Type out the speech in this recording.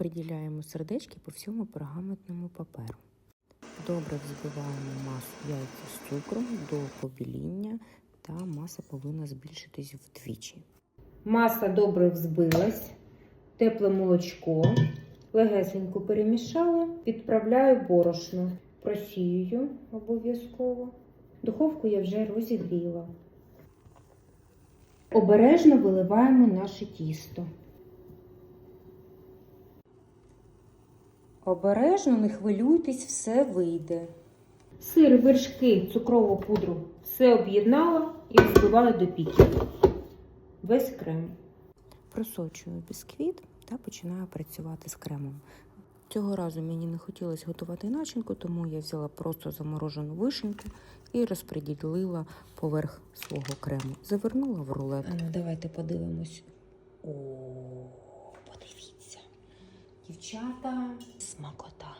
розподіляємо сердечки по всьому пергаментному паперу. Добре взбиваємо масу яйця з цукром до побіління, та маса повинна збільшитись вдвічі. Маса добре взбилась, тепле молочко, легесенько перемішала, відправляю борошно, просіюю обов'язково. Духовку я вже розігріла. Обережно виливаємо наше тісто. Обережно, не хвилюйтесь, все вийде. Сир, вершки, цукрову пудру все об'єднала і взбиваю до піків. Весь крем. Просочую бісквіт та починаю працювати з кремом. Цього разу мені не хотілося готувати начинку, тому я взяла просто заморожену вишеньку і розподілила поверх свого крему. Завернула в рулет. А ну давайте подивимось. О дівчата. Смакота.